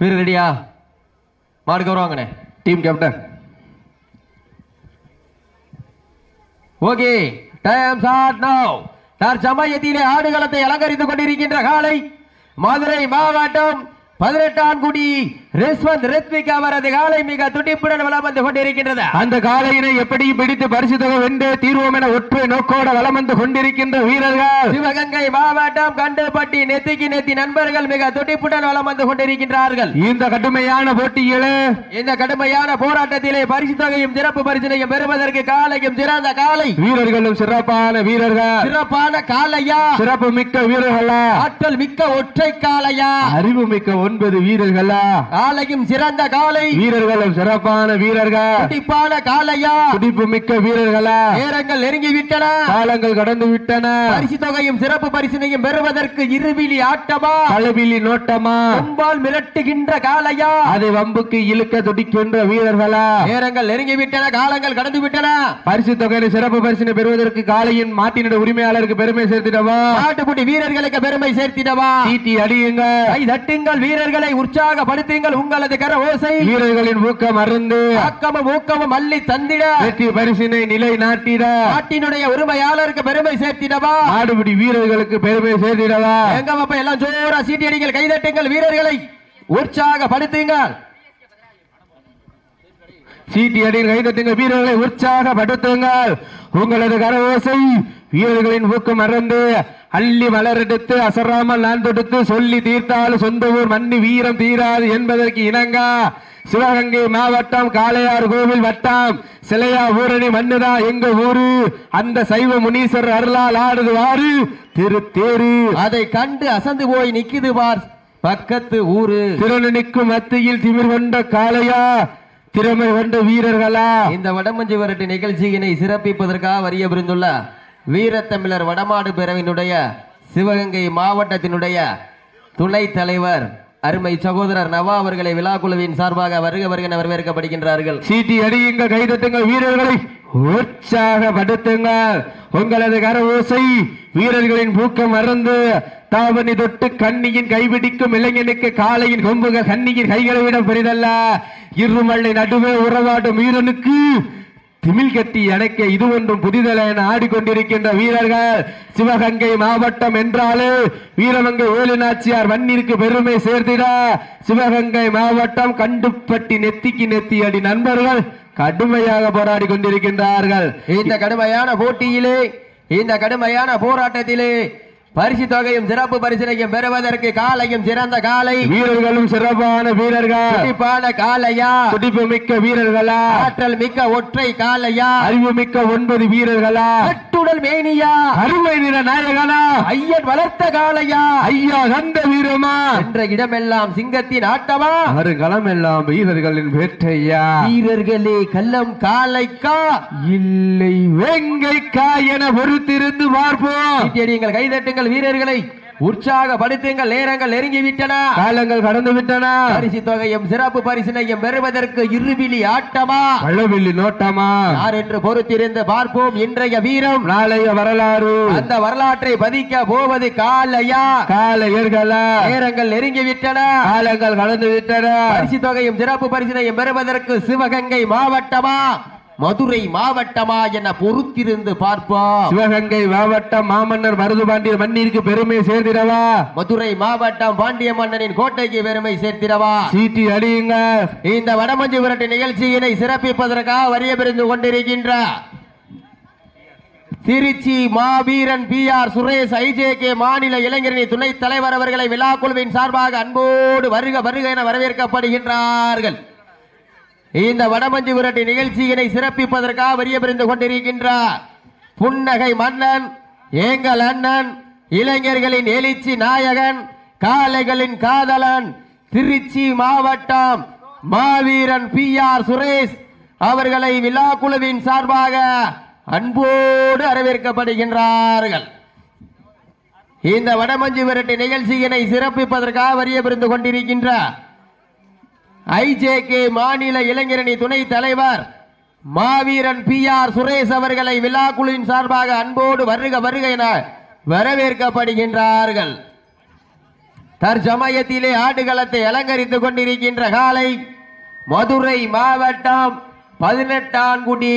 வீரர் ரெடியா மாடுக்கு வருவாங்கண்ணே team captain okay time start now தற்சமயத்திலே ஆடுகளத்தை அலங்கரித்துக் கொண்டிருக்கின்ற காலை மதுரை மாவட்டம் பதினெட்டாம் குடி ரிஸ்வந்த் ரித்விக் அவரது காலை மிக துடிப்புடன் வலம் வந்து கொண்டிருக்கின்றது. அந்த காலையினை எப்படி பிடித்து பரிசு தொகை வென்று தீர்வோம் என ஒற்றை நோக்கோட வலம் வந்து கொண்டிருக்கின்ற வீரர்கள். சிவகங்கை மாவட்டம் கண்டுபட்டி நெத்திக்கு நெத்தி நண்பர்கள் மிக துடிப்புடன் வலம் வந்து கொண்டிருக்கின்றார்கள். இந்த கடுமையான போட்டியிலே இந்த கடுமையான போராட்டத்திலே பரிசு தொகையும் சிறப்பு பரிசினையும் பெறுவதற்கு காலையும் சிறந்த காலை. வீரர்களும் சிறப்பான வீரர்கள். சிறப்பான காலையா? சிறப்பு மிக்க வீரர்களா? ஆற்றல் மிக்க ஒற்றை காலையா? அறிவு மிக்க ஒன்பது வீரர்களா? காலையும் சிறந்த காலை. வீரர்களும் சிறப்பான வீரர்கள். துடிப்பான காலையா. துடிப்பு மிக்க வீரர்களா. நேரங்கள் நெருங்கி விட்டன. காலங்கள் கடந்து விட்டன. பரிசு தொகையும் சிறப்பு பரிசினையும் பெறுவதற்கு இருவிழி ஆட்டமா. களவிலி நோட்டமா. கொம்பால் மிரட்டுகின்ற காலையா. அதை வம்புக்கு இழுக்க துடிக்கின்ற வீரர்களா. நேரங்கள் நெருங்கி விட்டன. காலங்கள் கடந்து விட்டன. பரிசு தொகையை சிறப்பு பரிசினை பெறுவதற்கு காலையின் மாட்டினுடைய உரிமையாளருக்கு பெருமை சேர்த்திடவா? நாட்டுப்புடி வீரர்களுக்கு பெருமை சேர்த்திடவா? சீட்டி அடியுங்க கை தட்டுங்கள் வீரர்களை. உற்சாகப்படுத்துங்கள். உங்களது கர ஓசை வீரர்களின் ஊக்கம் அருந்து ஆக்கமும் ஊக்கமும் அள்ளி தந்திட. வெற்றி பரிசினை நிலை நாட்டிட. நாட்டினுடைய உரிமையாளருக்கு பெருமை சேர்த்திடவா? ஆடுபிடி வீரர்களுக்கு பெருமை சேர்த்திடவா? எங்க எல்லாம் ஜோரா சீட்டி அடிங்கள் கைதட்டுங்கள் வீரர்களை. உற்சாகப்படுத்துங்கள். சீட்டி அடியில் கைதட்டுங்க வீரர்களை உற்சாகப்படுத்துங்கள். உங்களது கரவோசை வீரர்களின் ஊக்கம் மறந்து அள்ளி மலரெடுத்து அசராமல் நான் தொடுத்து சொல்லி தீர்த்தால் சொந்த ஊர் மண்ணி வீரம் தீராது என்பதற்கு இணங்கா. சிவகங்கை மாவட்டம் காளையார் கோவில் வட்டம். சிலையா ஊரணி மண்ணுதா எங்க ஊரு? அந்த சைவ முனீஸ்வரர் அருளால் ஆடுது வாரு திருத்தேரு அதை கண்டு அசந்து போய் நிக்குது பார் பக்கத்து ஊரு. நிற்கும் மத்தியில் திமிர் கொண்ட காளையா. திறமை கொண்ட வீரர்களா? இந்த வடமஞ்சி வரட்டு நிகழ்ச்சியினை சிறப்பிப்பதற்காக வரிய புரிந்துள்ள வீரத்தமிழர் வடமாடு பேரவையினுடைய சிவகங்கை மாவட்டத்தினுடைய துணை தலைவர் அருமை சகோதரர் நவா அவர்களை விழா குழுவின் சார்பாக வருக வருக வரவேற்கப்படுகின்றார்கள். சீட்டி அடியுங்க கைதட்டுங்க வீரர்களை உற்சாகப்படுத்துங்க உங்களது கரவோசை வீரர்களின் பூக்கம் மறந்து தாவணி தொட்டு கண்ணியின் கைபிடிக்கும் இளைஞனுக்கு காலையின் கொம்புகள் கண்ணியின் கைகளை விட பெரிதல்ல. இருமலை நடுவே உறவாடும் வீரனுக்கு திமிழ் கட்டி அணைக்க இது ஒன்றும் புதிதல என ஆடிக்கொண்டிருக்கின்ற வீரர்கள் சிவகங்கை மாவட்டம் என்றாலே வீரமங்கை வேலுநாச்சியார் மண்ணிற்கு பெருமை சேர்த்திட சிவகங்கை மாவட்டம் கண்டுப்பட்டி நெத்திக்கு நெத்தி அடி நண்பர்கள் கடுமையாக போராடி கொண்டிருக்கின்றார்கள். இந்த கடுமையான போட்டியிலே இந்த கடுமையான போராட்டத்திலே பரிசு தொகையும் சிறப்பு பரிசினையும் பெறுவதற்கு காலையும் சிறந்த காலை. வீரர்களும் சிறப்பான வீரர்கள். துடிப்பான காலையா துடிப்பு மிக்க வீரர்களா? ஆற்றல் மிக்க ஒற்றை காலையா அறிவு மிக்க ஒன்பது வீரர்களா? கட்டுடல் மேனியா? அருமை நிற நாயகனா? ஐயன் வளர்த்த காலையா ஐயா கந்த வீரமா? என்ற இடமெல்லாம் சிங்கத்தின் ஆட்டமா? வருகளம் எல்லாம் வீரர்களின் வேட்டையா? வீரர்களே கள்ளம் காலைக்கா இல்லை வெங்கைக்கா என பொறுத்திருந்து பார்ப்போம். சீட்டியடியுங்கள் கைதட்டுங்கள் வீரர்களை உற்சாகப்படுத்துங்கள். நேரங்கள் நெருங்கி விட்டன காலங்கள் கடந்து விட்டன பரிசு தொகையும் சிறப்பு பரிசினையும் பெறுவதற்கு இருவிழி ஆட்டமா? பழவில்லி நோட்டமா? யார் என்று பொறுத்திருந்து பார்ப்போம். இன்றைய வீரம் நாளைய வரலாறு. அந்த வரலாற்றை பதிக்க போவது காலையா? காலையர்களா நேரங்கள் நெருங்கி விட்டன காலங்கள் கடந்து விட்டன பரிசு தொகையும் சிறப்பு பரிசினையும் பெறுவதற்கு சிவகங்கை மாவட்டமா? மதுரை மாவட்டமா என பொறுத்திருந்து பார்ப்போம். சிவகங்கை மாவட்டம் மாமன்னர் மருதுபாண்டியர் மண்ணிற்கு பெருமை சேர்த்திடவா மதுரை மாவட்டம் பாண்டிய மன்னனின் கோட்டைக்கு பெருமை சேர்த்திடவா? சீட்டி அடியுங்க இந்த வடமஞ்சு விரட்டு நிகழ்ச்சியினை சிறப்பிப்பதற்காக வரிய பிரிந்து கொண்டிருக்கின்ற திருச்சி மாவீரன் பி ஆர் சுரேஷ் ஐஜேகே மாநில இளைஞரணி துணைத் தலைவர் அவர்களை விழா குழுவின் சார்பாக அன்போடு வருக வருக என வரவேற்கப்படுகின்றார்கள். இந்த வடமஞ்சு விரட்டு நிகழ்ச்சியினை சிறப்பிப்பதற்காக வரிய பிரிந்து கொண்டிருக்கின்றார். புன்னகை மன்னன் எங்கள் அண்ணன் இளைஞர்களின் எழுச்சி நாயகன் காளைகளின் காதலன் திருச்சி மாவட்டம் மாவீரன் பி ஆர் சுரேஷ் அவர்களை விழா குழுவின் சார்பாக அன்போடு வரவேற்கப்படுகின்றார்கள். இந்த வடமஞ்சு விரட்டு நிகழ்ச்சியினை சிறப்பிப்பதற்காக வரிய பிரிந்து கொண்டிருக்கின்றார் ஐஜேகே மாநில இளைஞரணி துணை தலைவர் மாவீரன் பி ஆர் சுரேஷ் அவர்களை விழாக்குழுவின் சார்பாக அன்போடு வருக வருக என வரவேற்கப்படுகின்றார்கள். தற்சமயத்திலே ஆடுகளத்தை அலங்கரித்துக் கொண்டிருக்கின்ற காலை மதுரை மாவட்டம் பதினெட்டான்குடி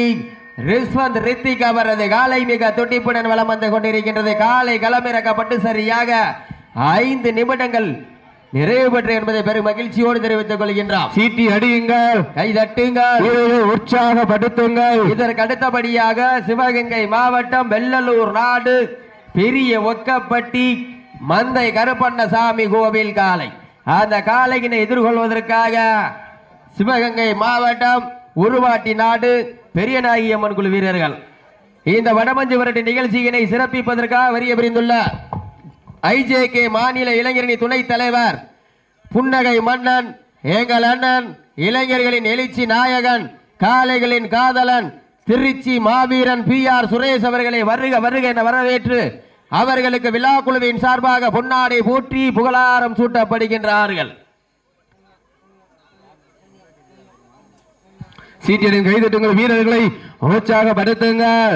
ரிஸ்வந்த் ரித்திக் அவரது காலை மிக துடிப்புடன் வளம் வந்து கொண்டிருக்கின்றது. காலை களமிறக்கப்பட்டு சரியாக ஐந்து நிமிடங்கள் நிறைவு பெற்று என்பதை பெரும் மகிழ்ச்சியோடு தெரிவித்துக் கொள்கின்றோம். சீட்டி அடியுங்கள். கை தட்டுங்கள். உற்சாகப்படுத்துங்கள். இதற்கு அடுத்தபடியாக சிவகங்கை மாவட்டம் வெள்ளலூர் நாடு பெரிய ஒக்கப்பட்டி மந்தை கருப்பண்ணசாமி கோவில் காலை அந்த காலையினை எதிர்கொள்வதற்காக சிவகங்கை மாவட்டம் உருவாட்டி நாடு பெரியநாயகி அம்மன் குழு வீரர்கள். இந்த வடமஞ்சு விரட்டு நிகழ்ச்சியினை சிறப்பிப்பதற்காக வரிய புரிந்துள்ள ஐஜேகே மாநில இளைஞரணி துணைத் தலைவர் புன்னகை மன்னன் எங்கள் அண்ணன் இளைஞர்களின் எழுச்சி நாயகன் காளைகளின் காதலன் திருச்சி மாவீரன் பி ஆர் சுரேஷ் அவர்களை வருக வருக என வரவேற்று அவர்களுக்கு விழா குழுவின் சார்பாக பொன்னாடை போற்றி புகழாரம் சூட்டப்படுகின்றார்கள். சீட்டியடின் கைதட்டுங்கள் வீரர்களை. உற்சாகப்படுத்துங்கள்.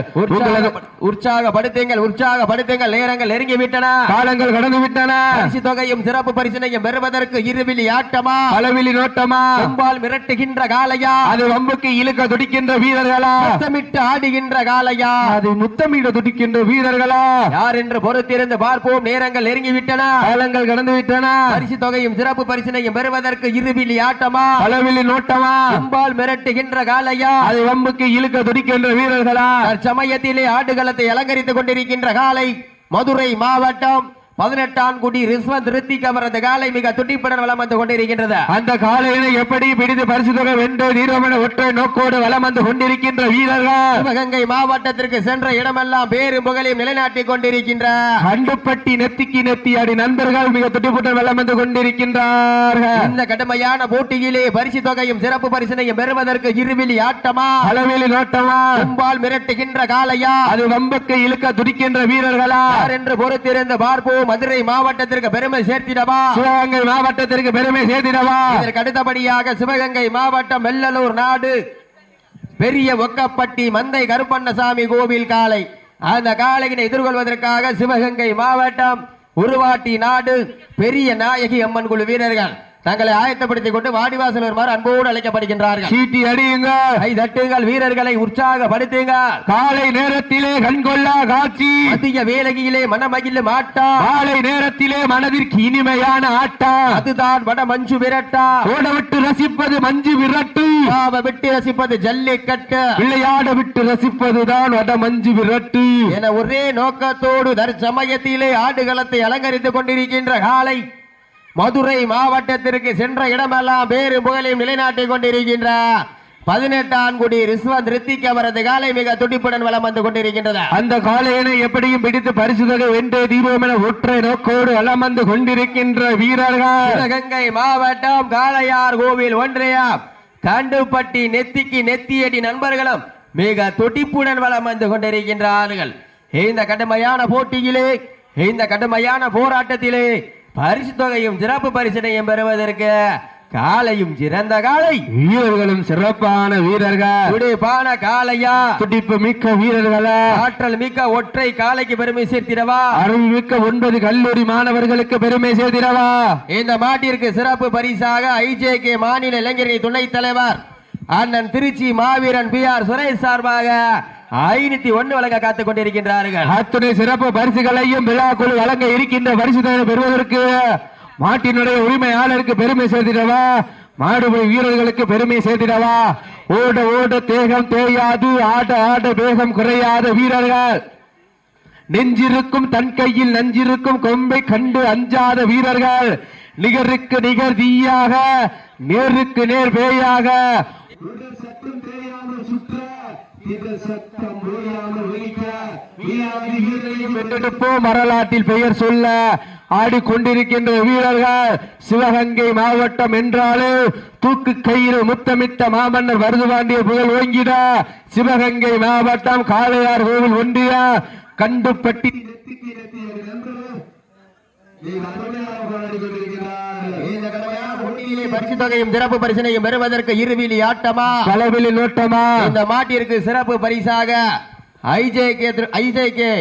உற்சாகப்படுத்துங்கள் உற்சாகப்படுத்துங்கள். நேரங்கள் நெருங்கி விட்டன காலங்கள் கடந்து விட்டன பரிசு தொகையும் சிறப்பு பரிசினையும் பெறுவதற்கு இருவிழி ஆட்டமா அளவிலி நோட்டமா? கொம்பால் மிரட்டுகின்ற காளையா? அது வம்புக்கு இழுக்க துடிக்கின்ற வீரர்களா? சத்தமிட்டு ஆடுகின்ற காளையா? அது முத்தமிட துடிக்கின்ற வீரர்களா? யார் என்று பொறுத்திருந்து பார்ப்போம். நேரங்கள் நெருங்கிவிட்டன. காலங்கள் கடந்து விட்டன பரிசு தொகையும் சிறப்பு பரிசினையும் பெறுவதற்கு இருவிழி ஆட்டமா அளவிலி நோட்டமா? கும்பால் மிரட்டுகின்ற காளையா அது வம்புக்கு இழுக்க துடிக்கின்ற வீரர்களா? தற்சமயத்திலே ஆடுகளத்தை அலங்கரித்துக் கொண்டிருக்கின்ற காலை மதுரை மாவட்டம் பதினெட்டாம் குடி ரிஸ்வந்த் ரித்திக் அவரது காலை மிக துடிப்புடன் வலம் வந்து கொண்டிருக்கின்றது. அந்த காலையினை எப்படி பிடித்து பரிசு தொகை வென்று நீரமன ஒற்றை நோக்கோடு வலம் வந்து கொண்டிருக்கின்ற வீரர்கள்? சிவகங்கை மாவட்டத்திற்கு சென்ற இடமெல்லாம் பேரும் புகழையும் நிலைநாட்டிக் கொண்டிருக்கின்ற. கண்டுப்பட்டி நெத்திக்கு நெத்தி அடி நண்பர்கள் மிக துடிப்புடன் வலம் வந்து கொண்டிருக்கின்றார்கள். இந்த கடுமையான போட்டியிலே பரிசு தொகையும் சிறப்பு பரிசினையும் பெறுவதற்கு இருவிழி ஆட்டமா? அளவிலி நோட்டமா? கும்பால் மிரட்டுகின்ற காளையா? அது வம்புக்கு இழுக்க துடிக்கின்ற வீரர்களா? என்று பொறுத்திருந்து பார்ப்போம். மதுரை மாவட்டத்திற்கு பெருமை சேர்த்திடவா? சிவகங்கை மாவட்டத்திற்கு பெருமை சேர்த்திடவா? இதற்கு அடுத்தபடியாக சிவகங்கை மாவட்டம் வெள்ளலூர் நாடு. பெரிய ஒக்கப்பட்டி மந்தை கருப்பண்ணசாமி கோவில் காலை அந்த காளையினை எதிர்கொள்வதற்காக சிவகங்கை மாவட்டம் உருவாட்டி நாடு. பெரிய நாயகி அம்மன் குழு வீரர்கள். தங்களை ஆயத்தப்படுத்திக் கொண்டு வாடிவாசல் வருமாறு அன்போடு அழைக்கப்படுகின்றார்கள். சீட்டி அடியுங்கள். கை தட்டுங்கள் வீரர்களை உற்சாகப்படுத்துங்கள். காலை நேரத்திலே கண்கொள்ளா காட்சி. மத்திய வேலையிலே மனமகிழ மாட்டா. காலை நேரத்திலே மனதிற்கு இனிமையான ஆட்டம் அதுதான் வட மஞ்சு விரட்டா. ஓட விட்டு ரசிப்பது மஞ்சு விரட்டு. பாவ விட்டு ரசிப்பது ஜல்லிக்கட்டு. விளையாட விட்டு ரசிப்பதுதான் வட மஞ்சு விரட்டு. என ஒரே நோக்கத்தோடு தற்சமயத்திலே ஆடுகளத்தை அலங்கரித்துக் கொண்டிருக்கின்ற காலை மதுரை மாவட்டத்திற்கு சென்ற இடமெல்லாம் பேரு புகழையும் நிலைநாட்டிக் கொண்டிருக்கின்ற பதினெட்டாம் குடி ரிஸ்வந்த் ரித்திக் அவரது காலை மிக துடிப்புடன் வலம் வந்து கொண்டிருக்கின்றது. அந்த காளையனை எப்படியும் பிடித்து பரிசு தொகை வென்றே தீபம் என ஒற்றை நோக்கோடு வலம் வந்து கொண்டிருக்கின்ற வீரர்கள். சிவகங்கை மாவட்டம் காளையார் கோவில் ஒன்றியம். கண்டுப்பட்டி நெத்திக்கு நெத்தியடி நண்பர்களும் மிக துடிப்புடன் வலம் வந்து கொண்டிருக்கின்றார்கள் இந்த கடுமையான போட்டியிலே இந்த கடுமையான போராட்டத்திலே பரிசு தொகையும் சிறப்பு பரிசினையும் பெறுவதற்கு காலையும் சிறந்த காலை. வீரர்களும் சிறப்பான வீரர்கள். துடிப்பான காளையா. துடிப்பு மிக்க வீரர்களா. ஆற்றல் மிக்க ஒற்றை காலைக்கு பெருமை சேர்த்திடவா. அறிவு மிக்க ஒன்பது கல்லூரி மாணவர்களுக்கு பெருமை சேர்த்திடவா. இந்த மாட்டிற்கு சிறப்பு பரிசாக ஐஜேகே மாநில இளைஞரணி துணைத் தலைவர் அண்ணன் திருச்சி மாவீரன் பி ஆர் சுரேஷ் சார்பாக ஐநூத்தி ஒண்ணு வழங்க காத்துக் கொண்டிருக்கின்றார்கள் அத்துணை சிறப்பு பரிசுகளையும் விழாக்குழு வழங்க இருக்கின்ற பரிசு பெறுவதற்கு மாட்டினுடைய உரிமையாளருக்கு பெருமை சேர்த்திடவா? மாடுபடி வீரர்களுக்கு பெருமை சேர்த்திடவா? ஓட ஓட தேகம் தேயாது ஆட ஆட வேகம் குறையாத வீரர்கள். நெஞ்சிருக்கும் தன் கையில் நஞ்சிருக்கும் கொம்பை கண்டு அஞ்சாத வீரர்கள். நிகருக்கு நிகர் தீயாக நேருக்கு நேர் பேயாக. சுற்ற வரலாற்றில் பெயர் சொல்ல ஆடிக்கொண்டிருக்கின்ற வீரர்கள் சிவகங்கை மாவட்டம் என்றாலே தூக்கு கயிறு முத்தமிட்ட மாமன்னர் மருதுபாண்டிய புகழ் ஓங்கிட சிவகங்கை மாவட்டம் காளையார் கோவில் ஒன்றிய கண்டுப்பட்டி இந்த கடுமையான போட்டியிலே பரிசு தொகையும் சிறப்பு பரிசினையும் பெறுவதற்கு இருவிழி ஆட்டமா? களவிலி நோட்டமா? இந்த மாட்டிற்கு சிறப்பு பரிசாக ஐஜேகே ஐஜேகே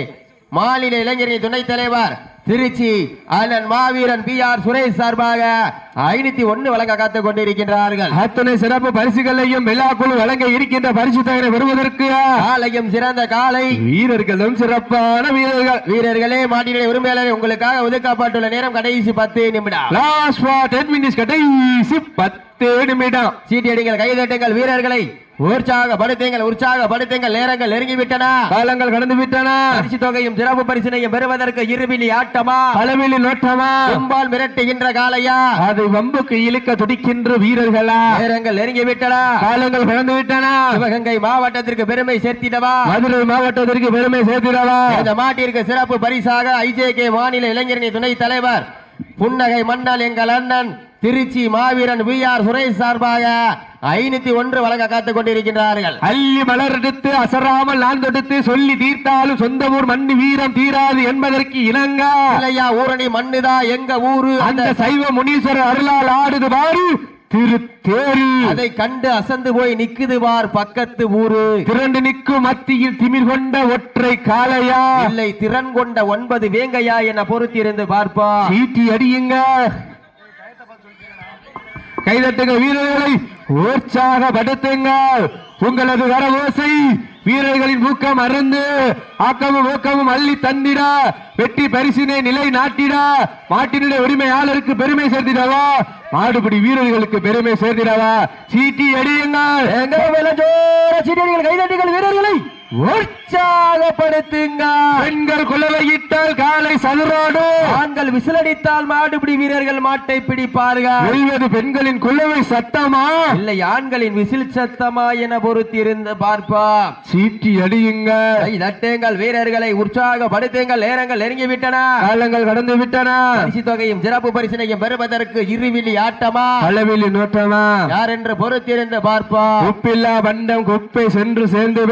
மாநில இளைஞரணி துணைத் தலைவர் திருச்சி அண்ணன் மாவீரன் பி ஆர் சுரேஷ் சார்பாக ஐநூத்தி ஒன்னு வழங்க காத்துக் கொண்டிருக்கின்றார்கள். அத்தனை சிறப்பு பரிசுகளையும் விழாக்குழு வழங்க இருக்கின்ற பரிசு தகனை பெறுவதற்கு காலையும் சிறந்த காலை. வீரர்களும் சிறப்பான வீரர்கள். வீரர்களே மாட்டினுடைய உரிமையாளர் உங்களுக்காக ஒதுக்கப்பட்டுள்ள நேரம் கடைசி பத்து நிமிடம். லாஸ்ட் ஃபார் டென் மினிட்ஸ் கடைசி பத்து நிமிடம். சீட்டியடிகள் கைதட்டுங்கள் வீரர்களை. உற்சாகப்படுத்துங்கள் உற்சாகப்படுத்துங்கள் நேரங்கள் நெருங்கிவிட்டன. காலங்கள் கடந்து விட்டன பரிசு தொகையும் சிறப்பு பரிசினையும் பெறுவதற்கு இருவிலி ஆட்டமா? அளவில் நோட்டமா? கும்பால் மிரட்டுகின்ற காலையா அதை வம்புக்கு இழுக்க துடிக்கின்ற வீரர்களா? நேரங்கள் நெருங்கிவிட்டன. காலங்கள் கடந்து விட்டன சிவகங்கை மாவட்டத்திற்கு பெருமை சேர்த்திடவா? மதுரை மாவட்டத்திற்கு பெருமை சேர்த்திடவா? இந்த மாட்டிற்கு சிறப்பு பரிசாக ஐஜேகே மாநில இளைஞரணி துணைத் தலைவர் புன்னகை மன்னல் எங்கள் அண்ணன் திருச்சி மாவீரன் வி ஆர் சுரேஷ் சார்பாக ஐநூத்தி ஒன்று வழங்க காத்துக் கொண்டிருக்கின்றார்கள். அள்ளி மலர் எடுத்து அசராமல் நான் தொடுத்து சொல்லி தீர்த்தாலும் சொந்த ஊர் மண்ணு வீரம் தீராது என்பதற்கு இணங்க. இல்லையா ஊரணி மண்ணுதா எங்க ஊரு? அந்த சைவ முனீஸ்வரர் அருளால் ஆடுது பாரு திருத்தேரி. அதை கண்டு அசந்து போய் நிக்குது பார் பக்கத்து ஊரு. திரண்டு நிற்கும் மத்தியில் திமிர் கொண்ட ஒற்றை காளையா? இல்லை திறன் கொண்ட ஒன்பது வேங்கையா என பொறுத்திருந்து பார்ப்பா சீட்டி அடியுங்க. கைதட்டுங்க வீரர்களை. உற்சாகப்படுத்துங்க உங்களது வர ஓசை வீரர்களின் ஊக்கம் அருந்து ஆக்கமும் ஊக்கமும் அள்ளி தந்திட வெற்றி பரிசினை நிலை நாட்டிட மாட்டினுடைய உரிமையாளருக்கு பெருமை சேர்த்திடவா? மாடுபிடி வீரர்களுக்கு பெருமை சேர்த்திடவா? சீட்டி அடியுங்கள். எங்க மேல வீரர்களை. உற்சாகப்படுத்துங்க. பெண்கள் குலவையிட்டால் காலை சதுரோடு. ஆண்கள் விசிலடித்தால் மாடுபிடி வீரர்கள் மாட்டை பிடிப்பார்கள். வெல்வது பெண்களின் குலவை சத்தமா? இல்லை ஆண்களின் விசில் சத்தமா என பொறுத்திருந்து பார்ப்பா சீட்டி அடியுங்க. தட்டுங்கள் வீரர்களை உற்சாகப்படுத்துங்கள். நேரங்கள் நெருங்கிவிட்டன. காலங்கள் கடந்து விட்டன பரிசு தொகையும் சிறப்பு பரிசினையும் பெறுவதற்கு இருவிழி ஆட்டமா? அளவில் நோட்டமா? யார் என்று பொறுத்திருந்து பார்ப்பா உப்பில்லா பண்டம் குப்பை சென்று சேர்ந்து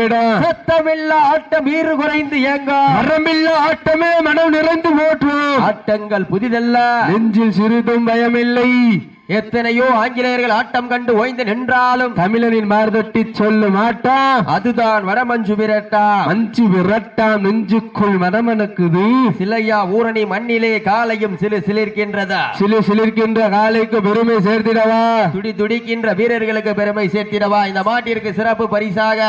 சத்தமில்லா ஆட்டம் வீறு குறைந்து ஏங்க மரமில்லா ஆட்டமே மனம் நிறைந்து போற்றும் ஆட்டங்கள் புதிதல்ல. நெஞ்சில் சிறிதும் பயமில்லை. எத்தனையோ ஆங்கிலேயர்கள் ஆட்டம் கண்டு ஓய்ந்து நின்றாலும் தமிழனின் மார்தட்டி சொல்லும் ஆட்டம். அதுதான் வடமஞ்சு விரட்டா. அஞ்சு விரட்டாம் நெஞ்சுக்குள் மனமனுக்குது சிலையா ஊரணி மண்ணிலே காலையும் சிலு சிலிர்க்கின்றதா? சிலு சிலிர்க்கின்ற காலைக்கு பெருமை சேர்த்திடவா? துடி துடிக்கின்ற வீரர்களுக்கு பெருமை சேர்த்திடவா? இந்த மாட்டிற்கு சிறப்பு பரிசாக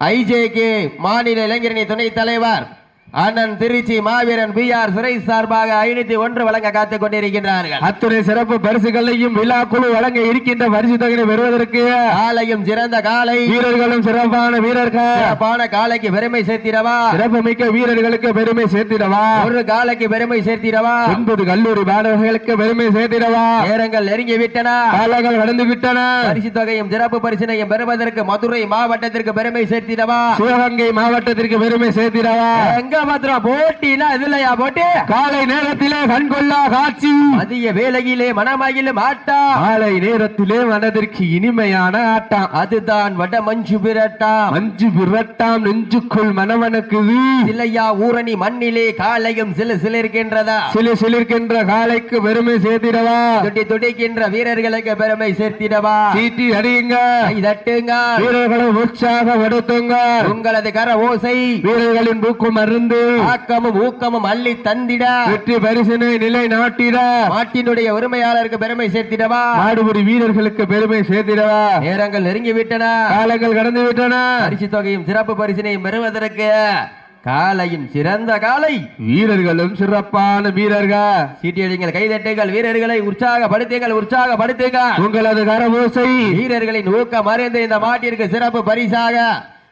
ஐஜேகே மாநில இளைஞரணி துணைத் தலைவர். அண்ணன் திருச்சி மாவீரன் பி ஆர் சுரேஷ் சார்பாக ஐநூத்தி ஒன்று வழங்க காத்துக் கொண்டிருக்கின்றார்கள். அத்துணை சிறப்பு பரிசுகளையும் விழா குழு வழங்க இருக்கின்ற பரிசு தொகையை பெறுவதற்கு காலையும் சிறந்த காலை. வீரர்களும் சிறப்பான வீரர்கள். சிறப்பான காலைக்கு பெருமை சேர்த்திடவா? சிறப்புமிக்க வீரர்களுக்கு பெருமை சேர்த்திடவா? ஒரு காலைக்கு பெருமை சேர்த்திடவா? ஒன்பது கல்லூரி மாணவர்களுக்கு பெருமை சேர்த்திடவா? நேரங்கள் நெருங்கி விட்டன. காலங்கள் கடந்து விட்டன. பரிசு தொகையும் சிறப்பு பரிசினையும் பெறுவதற்கு மதுரை மாவட்டத்திற்கு பெருமை சேர்த்திடவா? சிவகங்கை மாவட்டத்திற்கு பெருமை சேர்த்திடவா? எங்க மாத்திரம் போட்டினா இதுலயா போட்டி? காலை நேரத்திலே கண்கொள்ளா காட்சி. மதிய வேளையிலே மனமகிழும் ஆட்டா. மாலை நேரத்திலே மனதிற்கு இனிமையான ஆட்டம் அதுதான் வட மஞ்சு பிரட்டா மஞ்சு விரட்டாம் நெஞ்சுக்குள் மனமனுக்குது சிலையா ஊரணி மண்ணிலே காலையும் சிலு சிலிருக்கின்றதா? சிலு சிலிர்க்கின்ற காலைக்கு பெருமை சேர்த்திடவா? துடி துடிக்கின்ற வீரர்களுக்கு பெருமை சேர்த்திடவா? சீட்டி அடியுங்க. தட்டுங்க. வீரர்களை உற்சாகப்படுத்துங்க உங்களது கர ஓசை. வீரர்களின் பூக்கும் மருந்து ஆக்கமும் ஊக்கமும் அள்ளி தந்திட. வெற்றி பரிசினை நிலை நாட்டிட. மாட்டினுடைய உரிமையாளருக்கு பெருமை சேர்த்திடவா? மாடுபிடி வீரர்களுக்கு பெருமை சேர்த்திடவா? நேரங்கள் நெருங்கி விட்டன. காலங்கள் கடந்து விட்டன. பரிசு தொகையும் சிறப்பு பரிசினையும் பெறுவதற்கு காலையும் சிறந்த காலை. வீரர்களும் சிறப்பான வீரர்கள். சீட்டியடிங்கள் கைதட்டுங்கள் வீரர்களை உற்சாகப்படுத்துங்கள் உற்சாகப்படுத்துங்கள். உங்களது கரபூசை வீரர்களின் ஊக்கம் அறிந்து இந்த மாட்டிற்கு சிறப்பு பரிசாக.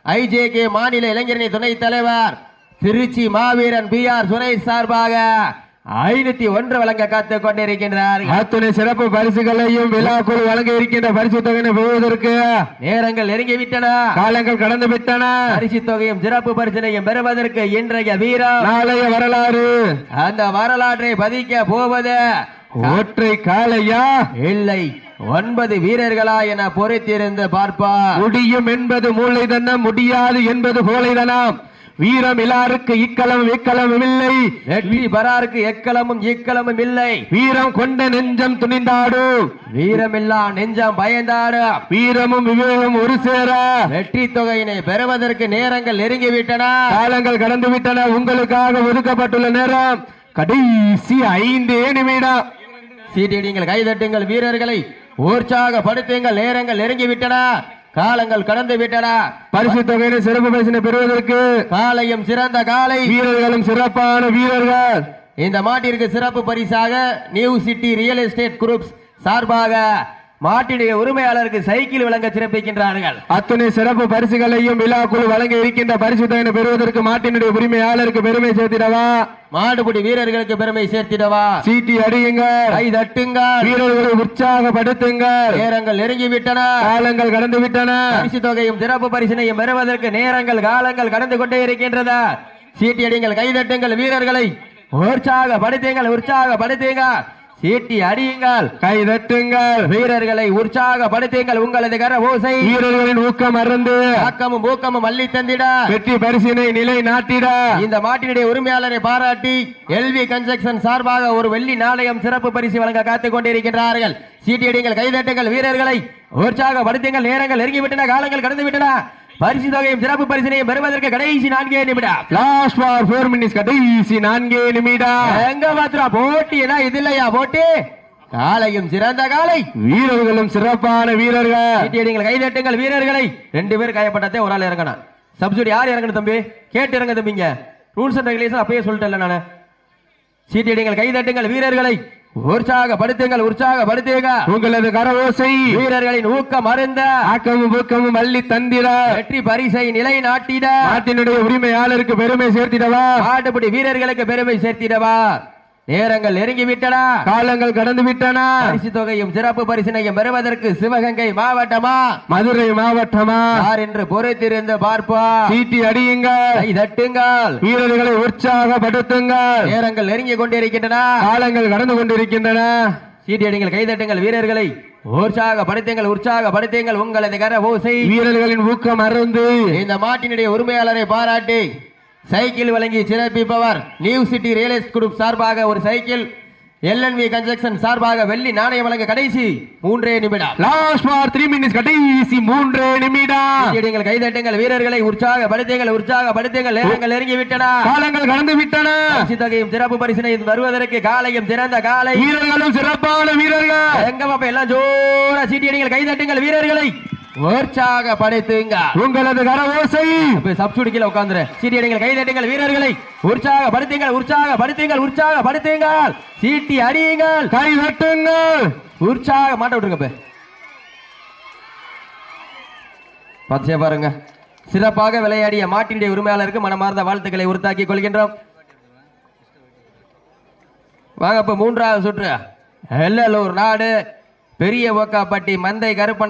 ஐஜேகே மாநில இளைஞரணி துணைத் தலைவர் திருச்சி மாவீரன் பி ஆர் சுரேஷ் சார்பாக ஐநூத்தி ஒன்று வழங்க காத்துக் கொண்டிருக்கின்றார்கள் அத்துணை சிறப்பு பரிசுகளையும் விழாக்குழு வழங்க இருக்கின்ற பரிசு தொகையை பெறுவதற்கு நேரங்கள் நெருங்கிவிட்டன. காலங்கள் கடந்து விட்டன பரிசு தொகையும் சிறப்பு பரிசினையும் பெறுவதற்கு இன்றைய வீரம் நாளைய வரலாறு. அந்த வரலாற்றை பதிக்க போவது ஒற்றை காலையா இல்லை ஒன்பது வீரர்களா என பொறுத்திருந்து பார்ப்பார் முடியும் என்பது மூளைதனம் முடியாது என்பது கோழைதனம். வீரம் இலாருக்கு இக்களம் இக்களமும் இல்லை. வெற்றி பராருக்கு எக்களமும் இக்களமும் இல்லை. வீரம் கொண்ட நெஞ்சம் துணிந்தாடு. வீரமில்லா நெஞ்சம் பயந்தாடு. வீரமும் விவேகம் ஒரு சேர. வெற்றி தொகையினை பெறுவதற்கு நேரங்கள் நெருங்கிவிட்டன. காலங்கள் கடந்து விட்டன உங்களுக்காக ஒதுக்கப்பட்டுள்ள நேரம். கடைசி ஐந்தே நிமிடம். சீட்டிடுங்கள் கைதட்டுங்கள் வீரர்களை. உற்சாகப்படுத்துங்கள் நேரங்கள் நெருங்கிவிட்டன. காலங்கள் கடந்து விட்டன. பரிசு தொகையினை சிறப்பு பரிசினை பெறுவதற்கு காலையும் சிறந்த காலை. வீரர்களும் சிறப்பான வீரர்கள். இந்த மாட்டிற்கு சிறப்பு பரிசாக new city real estate groups சார்பாக மாட்டினுடைய உரிமையாளருக்கு சைக்கிள் வழங்க சிறப்பிக்கின்றார்கள். அத்தனை சிறப்பு பரிசுகளையும் விழாக்குழு வழங்க இருக்கின்ற பரிசு தொகையினை பெறுவதற்கு மாட்டினுடைய உரிமையாளருக்கு பெருமை சேர்த்திடவா? மாடுபிடி வீரர்களுக்கு பெருமை சேர்த்திடவா? சீட்டி அடியுங்கள். கை தட்டுங்கள். வீரர்களை உற்சாகப்படுத்துங்கள். நேரங்கள் நெருங்கிவிட்டன. காலங்கள் கடந்து விட்டன பரிசு தொகையும் சிறப்பு பரிசினையும் பெறுவதற்கு நேரங்கள் காலங்கள் கடந்து கொண்டே இருக்கின்றன. சீட்டியடிங்கள் கைதட்டுங்கள் வீரர்களை. உற்சாகப்படுத்துங்கள் உற்சாகப்படுத்துங்க சீட்டி அடியுங்கள் கை தட்டுங்கள் வீரர்களை உற்சாகப்படுத்துங்கள் உங்களது கர ஓசை வீரர்களின் ஊக்கம் மறந்து ஆக்கமும் ஊக்கமும் அள்ளி தந்திட வெற்றி பரிசினை நிலை நாட்டிட இந்த மாட்டினுடைய உரிமையாளரை பாராட்டி எல்வி கன்ஸ்ட்ரக்ஷன் சார்பாக ஒரு வெள்ளி நாணயம் சிறப்பு பரிசு வழங்க காத்துக் கொண்டிருக்கின்றார்கள். சீட்டியடிங்கள் கைதட்டுங்கள் வீரர்களை உற்சாகப்படுத்துங்கள். நேரங்கள் நெருங்கிவிட்டன காலங்கள் கடந்து விட்டன பரிசு தொகையும் சிறப்பு பரிசினையும் பெறுவதற்கு கடைசி நான்கே நிமிடம். லாஸ்ட் ஃபார் ஃபோர் மினிட்ஸ் கடைசி நான்கே நிமிடம். எங்க மாத்திரா போட்டினா இது இல்லையா போட்டி? காலையும் சிறந்த காலை வீரர்களும் சிறப்பான வீரர்கள். சீட்டியடிங்கள் கைதட்டுங்கள் வீரர்களை. ரெண்டு பேர் காயப்பட்டதே ஒரு ஆள் இறங்கணும். சப்சிடி யார் இறங்கணும் தம்பி? கேட்டு இறங்க தம்பிங்க. ரூல்ஸ் அண்ட் ரெகுலேஷன் அப்பயே சொல்லிட்டேன்ல நானு. சீட்டியடிங்கள் கைதட்டுங்கள் வீரர்களை. உற்சாகப்படுத்துங்கள் உற்சாகப்படுத்துங்க உங்களது கரவோசை வீரர்களின் ஊக்கம் அருந்த ஆக்கமும் ஊக்கமும் அள்ளி தந்திட. வெற்றி பரிசை நிலை நாட்டிட நாட்டினுடைய உரிமையாளருக்கு பெருமை சேர்த்திடவா? மாட்டுப்பிடி வீரர்களுக்கு பெருமை சேர்த்திடவா? நேரங்கள் நெருங்கி விட்டன காலங்கள் கடந்து விட்டன பரிசு தொகையும் சிறப்பு பரிசினையும் பெறுவதற்கு சிவகங்கை மாவட்டமா? மதுரை மாவட்டமா? யார் என்று பொறுத்திருந்து பார்ப்போம். சீட்டி அடியுங்கள். கை தட்டுங்கள். வீரர்களை உற்சாகப்படுத்துங்கள். நேரங்கள் நெருங்கி கொண்டிருக்கின்றன. காலங்கள் கடந்து கொண்டிருக்கின்றன. சீட்டியடிங்கள் கைதட்டுங்கள் வீரர்களை உற்சாகப்படுத்துங்கள் உற்சாகப்படுத்துங்கள். உங்களது கர ஓசை வீரர்களின் ஊக்கம் அருந்து. இந்த மாட்டினுடைய உரிமையாளரை பாராட்டி. சைக்கிள் வழங்கி சிறப்பிப்பவர் நியூ சிட்டி ரியல் குரூப் சார்பாக ஒரு சைக்கிள் எல்என்வி கன்ஸ்ட்ரக்ஷன் சார்பாக வெள்ளி நாணயம் வழங்க கடைசி மூன்றே நிமிடம். லாஸ்ட் ஃபார் த்ரீ மினிட்ஸ் கடைசி மூன்று நிமிடம். சீட்டியடிங்கள் கைதட்டுங்கள் வீரர்களை உற்சாகப்படுத்துங்கள் உற்சாகப்படுத்துங்கள் நேரங்கள் நெருங்கி விட்டன காலங்கள் கடந்து விட்டன பரிசு தொகையும் சிறப்பு பரிசினை வருவதற்கு காலையும் சிறந்த காலை. வீரர்களும் சிறப்பான வீரர்கள். எங்க பாப்பா எல்லாம் ஜோரா சீட்டியடிங்கள் கைதட்டுங்கள் வீரர்களை. உற்சாகப்படுத்துங்க உங்களது கரவோசை சப்சூடி கீழே உட்காந்துரு. சீட்டியடிங்கள் கைதட்டுங்கள் வீரர்களை. உற்சாகப்படுத்துங்கள் உற்சாகப்படுத்துங்கள் உற்சாகப்படுத்துங்கள் சீட்டி அடியுங்கள். கை தட்டுங்கள். உற்சாக மாட்ட விட்டுருங்க பச்சையா பாருங்க. சிறப்பாக விளையாடிய மாட்டினுடைய உரிமையாளருக்கு மனமார்ந்த வாழ்த்துக்களை உறுத்தாக்கி கொள்கின்றோம். வாங்க இப்ப மூன்றாவது சுற்று. எல்லலூர் நாடு பெரிய ஓக்காப்பட்டி மந்தை கருப்பண்ண